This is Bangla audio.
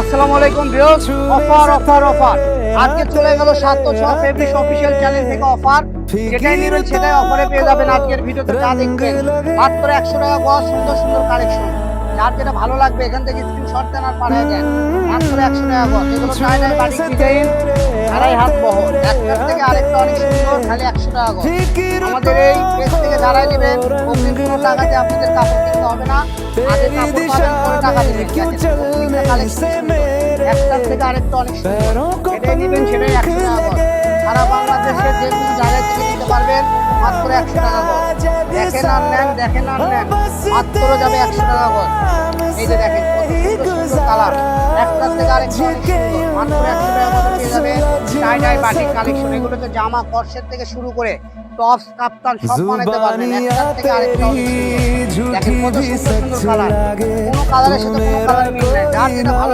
আসসালামু আলাইকুম ভিউয়ার্স। Offer offer offer. আজকে চলে গেল সাতশো ছ ফেব্রিক অফিসিয়াল চ্যানেল থেকে অফার। যেটাই নেবেন সেটাই অফারে পেয়ে যাবেন আজকের ভিডিওতে যা দেখবেন। মাত্র একশো টাকা গজ সুন্দর সুন্দর কালেকশন যার যেটা ভালো লাগবে এখান থেকে স্ক্রিনশট দেন আর পাঠিয়ে দেন। মাত্র একশো টাকা গজ এগুলো চায়নার বাটিক ডিজাইন আড়াই হাত বহর একটার থেকে আরেকটা অনেক সুন্দর খালি একশো টাকা গজ আমাদের এই যারাই নেবেন অগ্রিম কোনো টাকাতে আপনাদের কাপড় কিনতে হবে না। আগে কাপড় পাবেন পরে টাকা দিবেন একটার থেকে আরেকটা অনেক নেবেন সেটাই একশো টাকা সারা যে কোনো জায়গায় থেকে নিতে পারবেন মাত্র একশো টাকা দেখেন আর নেন দেখেন আর নেন। মাত্র যাবে একশো টাকা করে এই যে দেখেন কালার। একটার থেকে আরেকটা মাত্র একশো টাকা করে পেয়ে যাবে টাই টাই বাটিক কালেকশন এগুলোতে জামা কর্সের থেকে শুরু করে টপস কাপ্তান সব বানাইতে পারবেন। একটার থেকে আরেকটা সুন্দর দেখেন কত সুন্দর সুন্দর কালার। কোনো কালারের সাথে কোনো কালার মিল নেই। যার যেটা ভালো